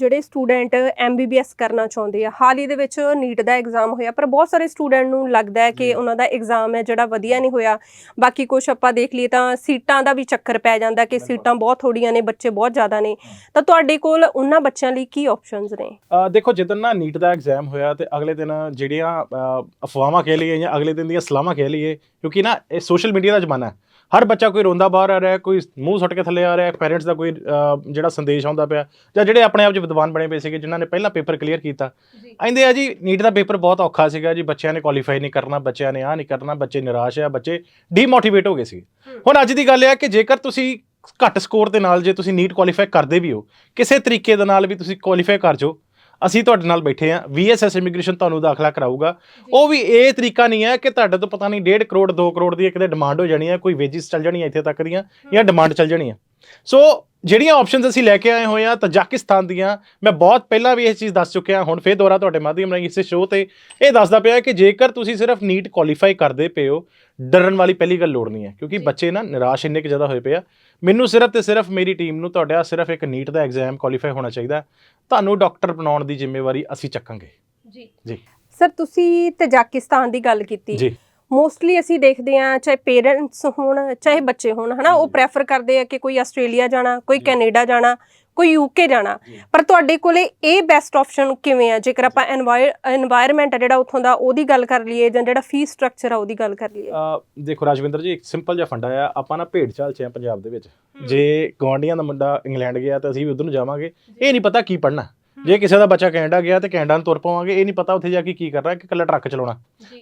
ਜਿਹੜੇ student MBBS ਕਰਨਾ ਚਾਹੁੰਦੇ ਆ ਹਾਲ ਹੀ ਦੇ ਵਿੱਚ ਨੀਟ ਦਾ ਐਗਜ਼ਾਮ ਹੋਇਆ ਪਰ ਬਹੁਤ ਸਾਰੇ ਸਟੂਡੈਂਟ ਨੂੰ ਲੱਗਦਾ ਹੈ ਕਿ ਉਹਨਾਂ ਦਾ ਐਗਜ਼ਾਮ ਹੈ ਜਿਹੜਾ ਵਧੀਆ ਨਹੀਂ ਹੋਇਆ। ਬਾਕੀ ਕੁਝ ਆਪਾਂ ਦੇਖ ਲਈਏ ਤਾਂ ਸੀਟਾਂ ਦਾ ਵੀ ਚੱਕਰ ਪੈ ਜਾਂਦਾ ਕਿ ਸੀਟਾਂ ਬਹੁਤ ਥੋੜੀਆਂ ਨੇ ਬੱਚੇ ਬਹੁਤ ਜ਼ਿਆਦਾ ਨੇ। ਤਾਂ ਤੁਹਾਡੇ ਕੋਲ ਉਹਨਾਂ ਬੱਚਿਆਂ ਲਈ ਕੀ ਆਪਸ਼ਨਸ ਨੇ? ਦੇਖੋ ਜਦੋਂ ਨਾ ਨੀਟ ਦਾ ਐਗਜ਼ਾਮ ਹੋਇਆ ਤੇ ਅਗਲੇ ਦਿਨ ਜਿਹੜੀਆਂ ਅਫਵਾਹਾਂ ਕਹਿ ਲਈਏ ਜਾਂ ਅਗਲੇ ਦਿਨ ਦੀਆਂ ਸਲਾਹਾਂ ਕਹਿ ਲਈਏ ਕਿਉਂਕਿ ਨਾ ਇਹ ਸੋਸ਼ਲ ਮੀਡੀਆ ਦਾ ਜ਼ਮਾਨਾ ਹੈ। ਹਰ ਬੱਚਾ ਕੋਈ ਰੋਂਦਾ ਬਾਹਰ ਆ ਰਿਹਾ ਕੋਈ ਮੂੰਹ ਸੁੱਟ ਕੇ ਥੱਲੇ ਆ ਰਿਹਾ ਪੈਰੈਂਟਸ ਦਾ ਕੋਈ ਜਿਹੜਾ ਸੰਦੇਸ਼ ਆਉਂਦਾ ਪਿਆ ਜਾਂ ਜਿਹੜੇ ਆਪਣੇ ਆਪ 'ਚ ਵਿਦਵਾਨ ਬਣੇ ਪਏ ਸੀਗੇ ਜਿਨ੍ਹਾਂ ਨੇ ਪਹਿਲਾਂ ਪੇਪਰ ਕਲੀਅਰ ਕੀਤਾ ਆਂਦੇ ਆ ਜੀ ਨੀਟ ਦਾ ਪੇਪਰ ਬਹੁਤ ਔਖਾ ਸੀਗਾ ਜੀ ਬੱਚਿਆਂ ਨੇ ਕੁਆਲੀਫਾਈ ਨਹੀਂ ਕਰਨਾ ਬੱਚਿਆਂ ਨੇ ਆ ਨਹੀਂ ਕਰਨਾ ਬੱਚੇ ਨਿਰਾਸ਼ ਆ ਬੱਚੇ ਡੀਮੋਟੀਵੇਟ ਹੋ ਗਏ ਸੀ। ਹੁਣ ਅੱਜ ਦੀ ਗੱਲ ਇਹ ਹੈ ਕਿ ਜੇਕਰ ਤੁਸੀਂ ਘੱਟ ਸਕੋਰ ਦੇ ਨਾਲ ਜੇ ਤੁਸੀਂ ਨੀਟ ਕੁਆਲੀਫਾਈ ਕਰਦੇ ਵੀ ਹੋ ਕਿਸੇ ਤਰੀਕੇ ਦੇ ਨਾਲ ਵੀ ਤੁਸੀਂ ਕੁਆਲੀਫਾਈ ਕਰ ਜਾਓ ਅਸੀਂ ਤੁਹਾਡੇ ਨਾਲ ਬੈਠੇ ਆ ਵੀਐਸਐਸ ਇਮੀਗ੍ਰੇਸ਼ਨ ਤੁਹਾਨੂੰ ਦਾਖਲਾ ਕਰਾਊਗਾ। ਉਹ ਵੀ ਇਹ ਤਰੀਕਾ ਨਹੀਂ ਹੈ ਕਿ ਤੁਹਾਡੇ ਤੋਂ ਪਤਾ ਨਹੀਂ 1.5 ਕਰੋੜ 2 ਕਰੋੜ ਦੀ ਕਿਤੇ ਡਿਮਾਂਡ ਹੋ ਜਾਣੀ ਹੈ, ਕੋਈ ਵੇਜਿਸ ਚੱਲ ਜਾਣੀਆਂ ਇੱਥੇ ਤੱਕ ਦੀਆਂ ਜਾਂ ਡਿਮਾਂਡ ਚੱਲ ਜਾਣੀ ਹੈ। ਸੋ ਜਿਹੜੀਆਂ ਆਪਸ਼ਨਸ ਅਸੀਂ ਲੈ ਕੇ ਆਏ ਹੋਏ ਆ ਤਜਾਕਿਸਤਾਨ ਦੀਆਂ ਮੈਂ ਬਹੁਤ ਪਹਿਲਾਂ ਵੀ ਇਹ ਚੀਜ਼ ਦੱਸ ਚੁੱਕਿਆ ਹੁਣ ਫੇਰ ਦੁਬਾਰਾ ਤੁਹਾਡੇ ਮਾਧਿਅਮ ਰਾਹੀਂ ਇਸੇ ਸ਼ੋਅ ਤੇ ਇਹ ਦੱਸਦਾ ਪਿਆ ਕਿ ਜੇਕਰ ਤੁਸੀਂ ਸਿਰਫ ਨੀਟ ਕੁਆਲੀਫਾਈ ਕਰਦੇ ਪਏ ਹੋ ਡਰਨ ਵਾਲੀ ਪਹਿਲੀ ਗੱਲ ਲੋੜ ਨਹੀਂ ਹੈ ਕਿਉਂਕਿ ਬੱਚੇ ਨਾ ਨਿਰਾਸ਼ ਇੰਨੇ ਕਿ ਜ਼ਿਆਦਾ ਹੋਏ ਪਏ ਆ। ਮੈਨੂੰ ਸਿਰਫ ਤੇ ਸਿਰਫ ਮੇਰੀ ਟੀਮ ਨੂੰ ਤੁਹਾਡਾ ਸਿਰਫ ਇੱਕ ਨੀਟ ਦਾ ਐਗਜ਼ਾਮ ਕੁਆਲੀਫਾਈ ਹੋਣਾ ਚਾਹੀਦਾ। ਤੁਹਾਨੂੰ ਡਾਕਟਰ ਬਣਾਉਣ ਦੀ ਜ਼ਿੰਮੇਵਾਰੀ ਅਸੀਂ ਚੱਕਾਂਗੇ। ਜੀ। ਜੀ। ਸਰ ਤੁਸੀਂ ਤਜਾਕਿਸਤਾਨ ਦੀ ਗੱਲ ਕੀਤੀ। ਜੀ। ਮੋਸਟਲੀ ਅਸੀਂ ਦੇਖਦੇ ਆ ਚਾਹੇ ਪੇਰੈਂਟਸ ਹੋਣ ਚਾਹੇ ਬੱਚੇ ਹੋਣ ਹਨਾ ਉਹ ਪ੍ਰੈਫਰ ਕਰਦੇ ਆ ਕਿ ਕੋਈ ਆਸਟ੍ਰੇਲੀਆ ਜਾਣਾ ਕੋਈ ਕੈਨੇਡਾ ਜਾਣਾ ਕੋਈ ਯੂਕੇ ਜਾਣਾ। ਪਰ ਤੁਹਾਡੇ ਕੋਲੇ ਇਹ ਬੈਸਟ ਆਪਸ਼ਨ ਕਿਵੇਂ ਆ? ਜੇਕਰ ਆਪਾਂ এনवायरमेंट ਹੈ ਜਿਹੜਾ ਉੱਥੋਂ ਦਾ ਉਹਦੀ ਗੱਲ ਕਰ ਲਈਏ ਜਾਂ ਜਿਹੜਾ ਫੀਸ ਸਟਰਕਚਰ ਆ ਉਹਦੀ ਗੱਲ ਕਰ ਲਈਏ। ਦੇਖੋ ਰਾਜਵਿੰਦਰ ਜੀ ਇੱਕ ਸਿੰਪਲ ਜਿਹਾ ਫੰਡਾ ਆ ਆਪਾਂ ਨਾ ਭੇਡ ਚਾਲ ਚ ਆ ਪੰਜਾਬ ਦੇ ਵਿੱਚ। ਜੇ ਗਵਾਂਡੀਆਂ ਦਾ ਮੁੰਡਾ ਇੰਗਲੈਂਡ ਗਿਆ ਤਾਂ ਅਸੀਂ ਵੀ ਉਧਰ ਨੂੰ ਜਾਵਾਂਗੇ। ਇਹ ਨਹੀਂ ਪਤਾ ਕੀ ਪੜਨਾ ਜੇ ਕਿਸੇ ਦਾ ਬੱਚਾ ਕੈਨੇਡਾ ਗਿਆ ਤੇ ਕੈਨੇਡਾ ਨੂੰ ਤੁਰ ਪਾਵਾਂਗੇ ਇਹ ਨਹੀਂ ਪਤਾ ਉੱਥੇ ਜਾ ਕੇ ਕੀ ਕਰਨਾ ਕਿ ਇਕੱਲਾ ਟਰੱਕ ਚਲਾਉਣਾ।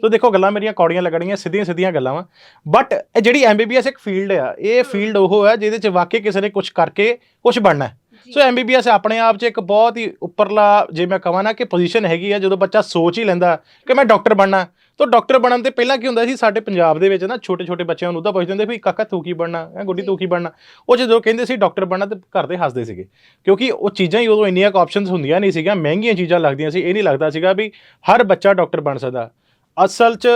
ਸੋ ਦੇਖੋ ਗੱਲਾਂ ਮੇਰੀਆਂ ਕੌੜੀਆਂ ਲੱਗਣੀਆਂ ਸਿੱਧੀਆਂ ਸਿੱਧੀਆਂ ਗੱਲਾਂ ਵਾ। ਬਟ ਇਹ ਜਿਹੜੀ ਐਮਬੀਬੀਐਸ ਇੱਕ ਫੀਲਡ ਆ ਇਹ ਫੀਲਡ ਉਹ ਹੈ ਜਿਹਦੇ ਚ ਵਾਕਈ ਕਿਸੇ ਨੇ ਕੁਝ ਕਰਕੇ ਕੁਝ ਬਣਨਾ ਹੈ। ਸੋ ਐਮਬੀਬੀਐਸ ਆਪਣੇ ਆਪ 'ਚ ਇੱਕ ਬਹੁਤ ਹੀ ਉੱਪਰਲਾ ਜੇ ਮੈਂ ਕਹਾਂ ਨਾ ਕਿ ਪੋਜੀਸ਼ਨ ਹੈਗੀ ਆ ਜਦੋਂ ਬੱਚਾ ਸੋਚ ਹੀ ਲੈਂਦਾ ਕਿ ਮੈਂ ਡਾਕਟਰ ਬਣਨਾ ਤਾਂ ਡਾਕਟਰ ਬਣਨ ਤੇ ਪਹਿਲਾਂ ਕੀ ਹੁੰਦਾ ਸੀ, ਸਾਡੇ ਪੰਜਾਬ ਦੇ ਵਿੱਚ ਨਾ ਛੋਟੇ ਛੋਟੇ ਬੱਚਿਆਂ ਨੂੰ ਉਹਦਾ ਪੁੱਛਦੇ ਹੁੰਦੇ ਵੀ ਕਾਕਾ ਤੂੰ ਕੀ ਬਣਨਾ ਹੈ ਗੁੱਡੀ ਤੂੰ ਕੀ ਬਣਨਾ। ਉਹ ਜਦੋਂ ਕਹਿੰਦੇ ਸੀ ਡਾਕਟਰ ਬਣਨਾ ਤੇ ਘਰ ਦੇ ਹੱਸਦੇ ਸੀਗੇ, ਕਿਉਂਕਿ ਉਹ ਚੀਜ਼ਾਂ ਹੀ ਉਦੋਂ ਇੰਨੀਆਂ ਆਪਸ਼ਨਸ ਹੁੰਦੀਆਂ ਨਹੀਂ ਸੀਗੀਆਂ, ਮਹਿੰਗੀਆਂ ਚੀਜ਼ਾਂ ਲੱਗਦੀਆਂ ਸੀ, ਇਹ ਨਹੀਂ ਲੱਗਦਾ ਸੀਗਾ ਵੀ ਹਰ ਬੱਚਾ ਡਾਕਟਰ ਬਣ ਸਕਦਾ। ਅਸਲ 'ਚ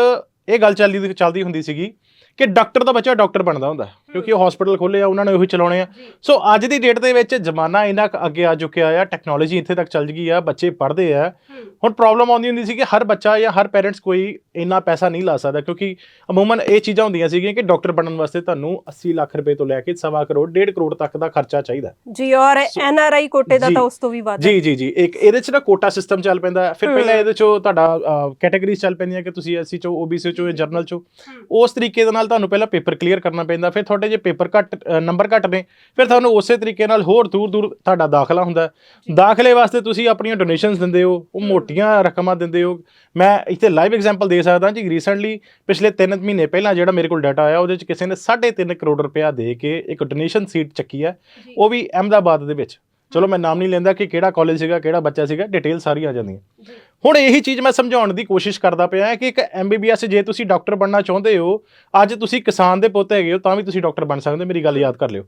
ਇਹ ਗੱਲ ਚੱਲਦੀ ਚੱਲਦੀ ਹੁੰਦੀ ਸੀਗੀ ਕਿ ਡਾਕਟਰ ਦਾ ਬੱਚਾ ਡਾਕਟਰ ਬਣਦਾ ਹੁੰਦਾ। ਕਿਉਂਕਿ ਉਹ ਹਸਪੀਟਲ ਖੋਲੇ ਆ ਉਹਨਾਂ ਨੇ ਉਹੀ ਚਲਾਉਣੇ ਆ। ਸੋ ਅੱਜ ਦੀ ਡੇਟ ਦੇ ਵਿੱਚ ਜ਼ਮਾਨਾ ਇੰਨਾ ਕੁ ਅੱਗੇ ਆ ਚੁੱਕਿਆ ਆ ਟੈਕਨੋਲੋਜੀ ਇੱਥੇ ਤੱਕ ਚੱਲ ਗਈ ਆ ਬੱਚੇ ਪੜ੍ਹਦੇ ਆ। ਹੁਣ ਪ੍ਰੋਬਲਮ ਆਉਂਦੀ ਹੁੰਦੀ ਸੀ ਕਿ ਹਰ ਬੱਚਾ ਜਾਂ ਹਰ ਪੈਰੈਂਟਸ ਕੋਈ ਇੰਨਾ ਪੈਸਾ ਨਹੀਂ ਲਾ ਸਕਦਾ ਕਿਉਂਕਿ ਅਮੂਮਨ ਇਹ ਚੀਜ਼ਾਂ ਹੁੰਦੀਆਂ ਸੀਗੀਆਂ ਕਿ ਡਾਕਟਰ ਬਣਨ ਵਾਸਤੇ ਤੁਹਾਨੂੰ 80 ਲੱਖ ਰੁਪਏ ਤੋਂ ਲੈ ਕੇ ਸਵਾ ਕਰੋੜ 1.5 ਕਰੋੜ ਤੱਕ ਦਾ ਖਰਚਾ ਚਾਹੀਦਾ। ਜੀ ਔਰ ਐਨਆਰਆਈ ਕੋਟੇ ਦਾ। ਤਾਂ ਉਸ ਤੋਂ ਵੀ ਵੱਧ ਜੀ ਜੀ ਜੀ। ਇੱਕ ਇਹਦੇ ਚ ਨਾ ਕੋਟਾ ਸਿਸਟਮ ਚੱਲ ਪੈਂਦਾ। ਫਿਰ। ਪਹਿਲਾਂ ਇਹਦੇ ਚੋਂ ਤੁਹਾਡਾ ਕੈਟਾਗਰੀਜ਼ ਚੱਲ ਪੈਂਦੀਆਂ ਕਿ ਤੁਸੀਂ ਐਸਸੀ ਚੋਂ ਓਬੀਸੀ ਚੋਂ ਜਰਨਲ ਚੋਂ। ਉਸ ਤਰੀਕੇ ਦੇ ਨਾਲ ਤੁਹਾਨੂੰ ਪਹਿਲਾਂ ਪੇਪਰ ਕਲੀਅਰ ਕਰਨਾ ਪੈਂਦਾ ਫਿਰ ਤੁਹਾਡੇ ਜੇ ਪੇਪਰ ਘੱਟ ਨੰਬਰ ਘੱਟ ਨੇ ਫਿਰ ਤੁਹਾਨੂੰ ਉਸੇ ਤਰੀਕੇ ਨਾਲ ਹੋਰ ਦੂਰ ਦੂਰ ਤੁਹਾਡਾ ਦਾਖਲਾ ਹੁੰਦਾ। ਦਾਖਲੇ ਵਾਸਤੇ ਤੁਸੀਂ ਆਪਣੀਆਂ ਡੋਨੇਸ਼ਨਸ ਦਿੰਦੇ ਹੋ ਉਹ ਮੋਟੀਆਂ ਰਕਮਾਂ ਦਿੰਦੇ ਹੋ। ਮੈਂ ਇੱਥੇ ਲਾਈਵ ਐਗਜ਼ਾਮਪਲ ਦੇ ਸਕਦਾ ਜੀ ਰੀਸੈਂਟਲੀ ਪਿਛਲੇ 3 ਮਹੀਨੇ ਪਹਿਲਾਂ ਜਿਹੜਾ ਮੇਰੇ ਕੋਲ ਡਾਟਾ ਆਇਆ ਉਹਦੇ ਚ ਕਿਸੇ ਨੇ 3.5 ਕਰੋੜ ਰੁਪਇਆ ਦੇ ਕੇ ਇੱਕ ਡੋਨੇਸ਼ਨ ਸੀਟ ਚੱਕੀ ਹੈ। ਉਹ ਵੀ ਅਹਿਮਦਾਬਾਦ ਦੇ ਵਿੱਚ। ਚਲੋ ਮੈਂ ਨਾਮ ਨਹੀਂ ਲੈਂਦਾ ਕਿ ਕਿਹੜਾ ਕਾਲਜ ਸੀਗਾ ਕਿਹੜਾ ਬੱਚਾ ਸੀਗਾ ਡਿਟੇਲ ਸਾਰੀ ਆ ਜਾਂਦੀਆਂ। ਹੁਣ ਇਹੀ ਚੀਜ਼ ਮੈਂ ਸਮਝਾਉਣ ਦੀ ਕੋਸ਼ਿਸ਼ ਕਰਦਾ ਪਿਆ ਹਾਂ ਕਿ ਇੱਕ ਐਮਬੀਬੀਐਸ ਜੇ ਤੁਸੀਂ ਡਾਕਟਰ ਬਣਨਾ ਚਾਹੁੰਦੇ ਹੋ ਅੱਜ ਤੁਸੀਂ ਕਿਸਾਨ ਦੇ ਪੁੱਤ ਹੈਗੇ ਹੋ ਤਾਂ ਵੀ ਤੁਸੀਂ ਡਾਕਟਰ ਬਣ ਸਕਦੇ ਹੋ ਮੇਰੀ ਗੱਲ ਯਾਦ ਕਰ ਲਿਓ।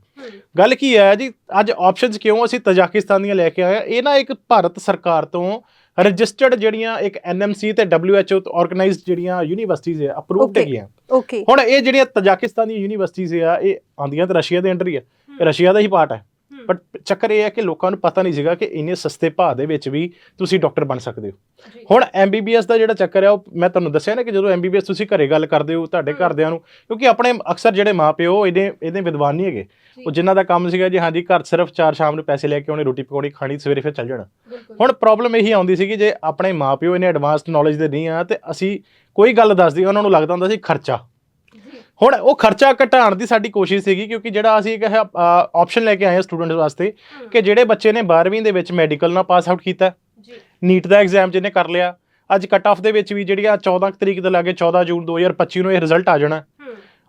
ਗੱਲ ਕੀ ਹੈ ਜੀ ਅੱਜ ਆਪਸ਼ਨਸ ਕਿਉਂ ਅਸੀਂ ਤਜਾਕਿਸਤਾਨ ਦੀਆਂ ਲੈ ਕੇ ਆਏ ਹਾਂ? ਇਹ ਨਾ ਇੱਕ ਭਾਰਤ ਸਰਕਾਰ ਤੋਂ ਰਜਿਸਟਰਡ ਜਿਹੜੀਆਂ ਇੱਕ ਐਨਐਮਸੀ ਤੇ ਡਬਲਯੂਐਚਓ ਤੋਂ ਆਰਗੇਨਾਈਜ਼ਡ ਜਿਹੜੀਆਂ ਯੂਨੀਵਰਸਿਟੀਜ਼ ਹੈ ਅਪਰੂਵਡ. ਹੈਗੀਆਂ। ਓਕੇ ਹੁਣ ਇਹ ਜਿਹੜੀਆਂ ਤਜਾਕਿਸਤਾਨ ਦੀਆਂ ਯੂਨੀਵਰਸਿਟੀਜ਼ ਆ ਇਹ ਆਂਦੀਆਂ ਤਾਂ ਰਸ਼ੀਆ ਦੇ ਅੰਡਰ ਹੀ ਆ। ਰਸ਼ੀਆ ਦਾ ਹੀ ਪਾਰਟ ਹੈ। ਬਟ ਚੱਕਰ ਇਹ ਹੈ ਕਿ ਲੋਕਾਂ ਨੂੰ ਪਤਾ ਨਹੀਂ ਸੀਗਾ ਕਿ ਇੰਨੇ ਸਸਤੇ ਭਾਅ ਦੇ ਵਿੱਚ ਵੀ ਤੁਸੀਂ ਡਾਕਟਰ ਬਣ ਸਕਦੇ ਹੋ। ਹੁਣ ਐਮਬੀਬੀਐਸ ਦਾ ਜਿਹੜਾ ਚੱਕਰ ਹੈ ਉਹ ਮੈਂ ਤੁਹਾਨੂੰ ਦੱਸਿਆ ਨਾ ਕਿ ਜਦੋਂ ਐਮਬੀਬੀਐਸ ਤੁਸੀਂ ਘਰੇ ਗੱਲ ਕਰਦੇ ਹੋ ਤੁਹਾਡੇ ਘਰਦਿਆਂ ਨੂੰ ਕਿਉਂਕਿ ਆਪਣੇ ਅਕਸਰ ਜਿਹੜੇ ਮਾਪਿਓ ਇਹਦੇ ਇਹਦੇ ਵਿਦਵਾਨ ਨਹੀਂ ਹੈਗੇ। ਉਹ ਜਿਨ੍ਹਾਂ ਦਾ ਕੰਮ ਸੀਗਾ ਜੀ ਹਾਂਜੀ ਘਰ ਸਿਰਫ ਚਾਰ ਸ਼ਾਮ ਨੂੰ ਪੈਸੇ ਲੈ ਕੇ ਆਉਣੇ ਰੋਟੀ ਪਕਾਉਣੀ ਖਾਣੀ ਸਵੇਰੇ ਫਿਰ ਚੱਲ ਜਾਣਾ। ਹੁਣ ਪ੍ਰੋਬਲਮ ਇਹੀ ਆਉਂਦੀ ਸੀਗੀ ਜੇ ਆਪਣੇ ਮਾਪਿਓ ਇਹਨੇ ਐਡਵਾਂਸਡ ਨੌਲੇਜ ਦੇ ਨਹੀਂ ਆ ਤੇ ਅਸੀਂ ਕੋਈ ਗੱਲ ਦੱਸਦੀ ਉਹਨਾਂ ਨੂੰ ਲੱਗਦਾ ਹੁੰਦਾ ਸੀ ਖਰਚਾ। ਹੁਣ ਉਹ ਖਰਚਾ ਘਟਾਉਣ ਦੀ ਸਾਡੀ ਕੋਸ਼ਿਸ਼ ਸੀਗੀ ਕਿਉਂਕਿ ਜਿਹੜਾ ਅਸੀਂ ਇੱਕ ਆਪਸ਼ਨ ਲੈ ਕੇ ਆਏ ਹਾਂ ਸਟੂਡੈਂਟਸ ਵਾਸਤੇ ਕਿ ਜਿਹੜੇ ਬੱਚੇ ਨੇ 12ਵੀਂ ਦੇ ਵਿੱਚ ਮੈਡੀਕਲ ਨਾਲ ਪਾਸ ਆਊਟ ਕੀਤਾ ਨੀਟ ਦਾ ਐਗਜ਼ਾਮ ਜਿਹਨੇ ਕਰ ਲਿਆ ਅੱਜ ਕੱਟ ਆਫ ਦੇ ਵਿੱਚ ਵੀ ਜਿਹੜੀਆਂ 14 ਤਰੀਕ ਦੇ ਲਾਗੇ 14 ਜੂਨ 2025 ਨੂੰ ਇਹ ਰਿਜ਼ਲਟ ਆ ਜਾਣਾ।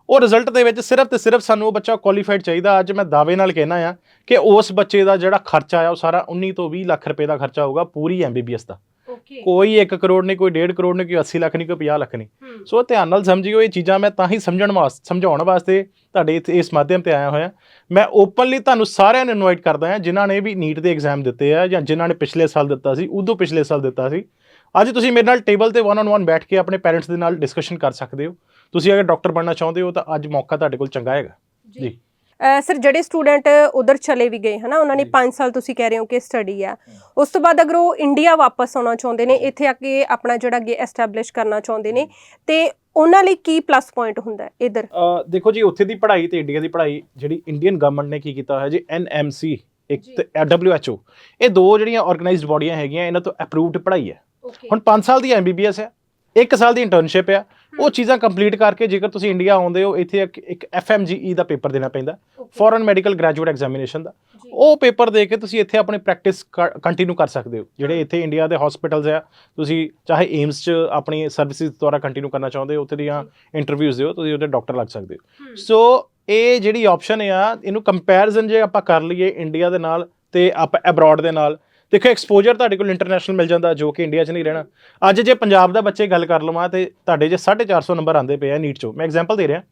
ਉਹ ਰਿਜ਼ਲਟ ਦੇ ਵਿੱਚ ਸਿਰਫ ਤੇ ਸਿਰਫ ਸਾਨੂੰ ਉਹ ਬੱਚਾ ਕੁਆਲੀਫਾਈਡ ਚਾਹੀਦਾ ਅੱਜ ਮੈਂ ਦਾਅਵੇ ਨਾਲ ਕਹਿਣਾ ਆ ਕਿ ਉਸ ਬੱਚੇ ਦਾ ਜਿਹੜਾ ਖਰਚਾ ਆ ਉਹ ਸਾਰਾ 19 ਤੋਂ 20 ਲੱਖ ਰੁਪਏ ਦਾ ਖਰਚਾ ਹੋਊਗਾ ਪੂਰੀ ਐਮਬੀਬੀਐਸ ਦਾ। ਕੋਈ 1 ਕਰੋੜ ਨਹੀਂ ਕੋਈ 1.5 ਕਰੋੜ ਨਹੀਂ ਕੋਈ 80 ਲੱਖ ਨਹੀਂ ਕੋਈ 50 ਲੱਖ ਨਹੀਂ। ਸੋ ਧਿਆਨ ਨਾਲ ਸਮਝਿਓ ਇਹ ਚੀਜ਼ਾਂ ਮੈਂ ਤਾਂ ਹੀ ਸਮਝਣ ਵਾਸਤੇ ਸਮਝਾਉਣ ਵਾਸਤੇ ਤੁਹਾਡੇ ਇਸ ਮਾਧਿਅਮ ਤੇ ਆਇਆ ਹੋਇਆ। ਮੈਂ ਓਪਨਲੀ ਤੁਹਾਨੂੰ ਸਾਰਿਆਂ ਨੂੰ ਇਨਵਾਈਟ ਕਰਦਾ ਹਾਂ ਜਿਨ੍ਹਾਂ ਨੇ ਵੀ ਨੀਟ ਦੇ ਐਗਜ਼ਾਮ ਦਿੱਤੇ ਆ ਜਾਂ ਜਿਨ੍ਹਾਂ ਨੇ ਪਿਛਲੇ ਸਾਲ ਦਿੱਤਾ ਸੀ ਉਦੋਂ ਪਿਛਲੇ ਸਾਲ ਦਿੱਤਾ ਸੀ। ਅੱਜ ਤੁਸੀਂ ਮੇਰੇ ਨਾਲ ਟੇਬਲ ਤੇ ਵਨ ਔਨ ਵਨ ਬੈਠ ਕੇ ਆਪਣੇ ਪੈਰੈਂਟਸ ਦੇ ਨਾਲ ਡਿਸਕਸ਼ਨ ਕਰ ਸਕਦੇ ਹੋ। ਤੁਸੀਂ ਅਗਰ ਡਾਕਟਰ ਬਣਨਾ ਚਾਹੁੰਦੇ ਹੋ ਤਾਂ ਅੱਜ ਮੌਕਾ ਤੁਹਾਡੇ ਕੋਲ ਚੰਗਾ ਹੈਗਾ। ਜੀ। ਸਰ ਜਿਹੜੇ ਸਟੂਡੈਂਟ ਉਧਰ ਚਲੇ ਵੀ ਗਏ ਹਨਾ ਉਹਨਾਂ ਨੇ 5 ਸਾਲ ਤੁਸੀਂ ਕਹਿ ਰਹੇ ਹੋ ਕਿ ਸਟੱਡੀ ਆ। ਉਸ ਤੋਂ ਬਾਅਦ ਅਗਰ ਉਹ ਇੰਡੀਆ ਵਾਪਸ ਆਉਣਾ ਚਾਹੁੰਦੇ ਨੇ ਇੱਥੇ ਆ ਕੇ ਆਪਣਾ ਜਿਹੜਾ ਅੱਗੇ ਐਸਟੈਬਲਿਸ਼ ਕਰਨਾ ਚਾਹੁੰਦੇ ਨੇ ਤੇ ਉਹਨਾਂ ਲਈ ਕੀ ਪਲੱਸ ਪੁਆਇੰਟ ਹੁੰਦਾ ਹੈ ਇਧਰ? ਦੇਖੋ ਜੀ ਉੱਥੇ ਦੀ ਪੜ੍ਹਾਈ ਤੇ ਇੰਡੀਆ ਦੀ ਪੜ੍ਹਾਈ ਜਿਹੜੀ ਇੰਡੀਅਨ ਗਵਰਨਮੈਂਟ ਨੇ ਕੀ ਕੀਤਾ ਹੋਇਆ ਜੀ ਐਨਐਮਸੀ ਇੱਕ WHO ਇਹ ਦੋ ਜਿਹੜੀਆਂ ਆਰਗੇਨਾਈਜ਼ਡ ਬਾਡੀਆਂ ਹੈਗੀਆਂ ਇਹਨਾਂ ਤੋਂ ਅਪਰੂਵਡ ਪੜ੍ਹਾਈ ਹੈ। ਹੁਣ 5 ਸਾਲ ਦੀ ਐਮਬੀਬੀਐਸ ਹੈ। 1 ਸਾਲ ਦੀ ਇੰਟਰਨਸ਼ਿਪ ਆ। ਉਹ ਚੀਜ਼ਾਂ ਕੰਪਲੀਟ ਕਰਕੇ ਜੇਕਰ ਤੁਸੀਂ ਇੰਡੀਆ ਆਉਂਦੇ ਹੋ ਇੱਥੇ ਇੱਕ- ਇੱਕ ਐਫਐਮਜੀਈ ਦਾ ਪੇਪਰ ਦੇਣਾ ਪੈਂਦਾ। ਫੋਰਨ ਮੈਡੀਕਲ ਗ੍ਰੈਜੂਏਟ ਐਗਜ਼ਾਮੀਨੇਸ਼ਨ ਦਾ। ਉਹ ਪੇਪਰ ਦੇ ਕੇ ਤੁਸੀਂ ਇੱਥੇ ਆਪਣੀ ਪ੍ਰੈਕਟਿਸ ਕੰਟੀਨਿਊ ਕਰ ਸਕਦੇ ਹੋ। ਜਿਹੜੇ ਇੱਥੇ ਇੰਡੀਆ ਦੇ ਹਸਪੀਟਲਸ ਆ ਤੁਸੀਂ ਚਾਹੇ ਏਮਸ 'ਚ ਆਪਣੀ ਸਰਵਿਸਿਜ਼ ਦੁਆਰਾ ਕੰਟੀਨਿਊ ਕਰਨਾ ਚਾਹੁੰਦੇ ਹੋ ਉੱਥੇ ਦੀਆਂ ਇੰਟਰਵਿਊਜ਼ ਦਿਓ ਤੁਸੀਂ ਉਹਦੇ ਡਾਕਟਰ ਲੱਗ ਸਕਦੇ ਹੋ। ਸੋ ਇਹ ਜਿਹੜੀ ਆਪਸ਼ਨ ਆ ਇਹਨੂੰ ਕੰਪੈਰੀਜ਼ਨ ਜੇ ਆਪਾਂ ਕਰ ਲਈਏ ਇੰਡੀਆ ਦੇ ਨਾਲ ਤੇ ਆਪਾਂ ਅਬਰੋਡ ਦੇ ਨਾਲ ਦੇਖੋ ਐਕਸਪੋਜ਼ਰ ਤੁਹਾਡੇ ਕੋਲ ਇੰਟਰਨੈਸ਼ਨਲ ਮਿਲ ਜਾਂਦਾ ਜੋ ਕਿ ਇੰਡੀਆ 'ਚ ਨਹੀਂ ਰਹਿਣਾ। ਅੱਜ ਜੇ ਪੰਜਾਬ ਦਾ ਬੱਚੇ ਗੱਲ ਕਰ ਲਵਾਂ ਤੇ ਤੁਹਾਡੇ ਜੇ 450 ਨੰਬਰ ਆਂਦੇ ਪਏ ਆ ਨੀਟ 'ਚੋਂ ਮੈਂ ਐਗਜ਼ਾਮਪਲ ਦੇ ਰਿਹਾ।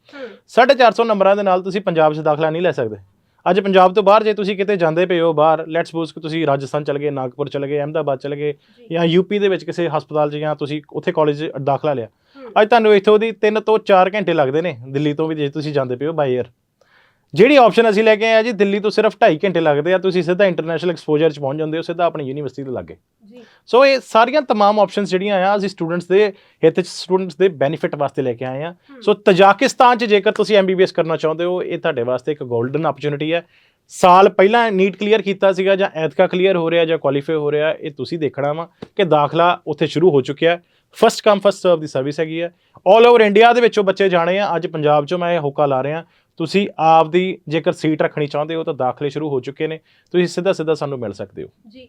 450 ਨੰਬਰਾਂ ਦੇ ਨਾਲ ਤੁਸੀਂ ਪੰਜਾਬ 'ਚ ਦਾਖਲਾ ਨਹੀਂ ਲੈ ਸਕਦੇ। ਅੱਜ ਪੰਜਾਬ ਤੋਂ ਬਾਹਰ ਜੇ ਤੁਸੀਂ ਕਿਤੇ ਜਾਂਦੇ ਪਏ ਹੋ ਬਾਹਰ ਲੈਟਸ ਸਪੋਜ਼ ਕਿ ਤੁਸੀਂ ਰਾਜਸਥਾਨ ਚਲੇ ਗਏ ਨਾਗਪੁਰ ਚਲੇ ਗਏ ਅਹਿਮਦਾਬਾਦ ਚਲੇ ਗਏ ਜਾਂ। ਯੂਪੀ ਦੇ ਵਿੱਚ ਕਿਸੇ ਹਸਪਤਾਲ 'ਚ ਜਾਂ ਤੁਸੀਂ ਉੱਥੇ ਕਾਲਜ ਦਾਖਲਾ ਲਿਆ। ਅੱਜ ਤੁਹਾਨੂੰ ਇੱਥੋਂ ਦੀ 3 ਤੋਂ 4 ਘੰਟੇ ਲੱਗਦੇ ਨੇ ਦਿੱਲੀ ਤੋਂ ਵੀ ਜੇ ਤੁਸੀਂ ਜਾਂਦੇ ਪਏ ਹੋ ਬਾਈ 에ਅਰ ਜਿਹੜੀ ਆਪਸ਼ਨ ਅਸੀਂ ਲੈ ਕੇ ਆਏ ਆ ਜੀ ਦਿੱਲੀ ਤੋਂ ਸਿਰਫ 2.5 ਘੰਟੇ ਲੱਗਦੇ ਆ ਤੁਸੀਂ ਸਿੱਧਾ ਇੰਟਰਨੈਸ਼ਨਲ ਐਕਸਪੋਜ਼ਰ 'ਚ ਪਹੁੰਚ ਜਾਂਦੇ ਹੋ ਸਿੱਧਾ ਆਪਣੀ ਯੂਨੀਵਰਸਿਟੀ 'ਤੇ ਲੱਗੇ। ਜੀ। ਸੋ ਇਹ ਸਾਰੀਆਂ ਤਮਾਮ ਆਪਸ਼ਨਸ ਜਿਹੜੀਆਂ ਆ ਅਸੀਂ ਸਟੂਡੈਂਟਸ ਦੇ ਹਿੱਤ 'ਚ ਸਟੂਡੈਂਟਸ ਦੇ ਬੈਨੀਫਿਟ ਵਾਸਤੇ ਲੈ ਕੇ ਆਏ ਆ। ਸੋ ਤਜਾਕਿਸਤਾਨ 'ਚ ਜੇਕਰ ਤੁਸੀਂ ਐਮਬੀਬੀਐਸ ਕਰਨਾ ਚਾਹੁੰਦੇ ਹੋ ਇਹ ਤੁਹਾਡੇ ਵਾਸਤੇ ਇੱਕ ਗੋਲਡਨ ਓਪਰਚ्युनिटी ਹੈ। ਸਾਲ ਪਹਿਲਾਂ ਨੀਟ ਕਲੀਅਰ ਕੀਤਾ ਸੀਗਾ ਜਾਂ ਐਤਕਾ ਕਲੀਅਰ ਹੋ ਰਿਹਾ ਜਾਂ ਕੁਆਲੀਫਾਈ ਹੋ ਰਿਹਾ ਇਹ ਤੁਸੀਂ ਦੇਖਣਾ ਵਾ ਕਿ ਦਾਖਲਾ ਉੱਥੇ ਸ਼ੁਰੂ ਹੋ ਚੁੱਕਿਆ। ਫਸਟ ਕਮ ਫਸਟ ਸਰਵ ਦੀ ਸਰਵਿਸ ਹੈਗੀ ਆ। 올 ਓਵਰ ਇੰਡੀਆ ਦੇ ਵਿੱਚੋਂ ਬੱਚੇ ਜਾਣੇ ਆ ਅੱਜ ਪੰਜਾਬ 'ਚੋਂ ਮੈਂ ਇਹ ਹੋਕਾ ਲਾ ਰਿਹਾ। ਤੁਸੀਂ ਆਪ ਦੀ ਜੇਕਰ ਸੀਟ ਰੱਖਣੀ ਚਾਹੁੰਦੇ ਹੋ ਤਾਂ ਦਾਖਲੇ ਸ਼ੁਰੂ ਹੋ ਚੁੱਕੇ ਨੇ, ਤੁਸੀਂ ਸਿੱਧਾ ਸਿੱਧਾ ਸਾਨੂੰ ਮਿਲ ਸਕਦੇ ਹੋ। ਜੀ।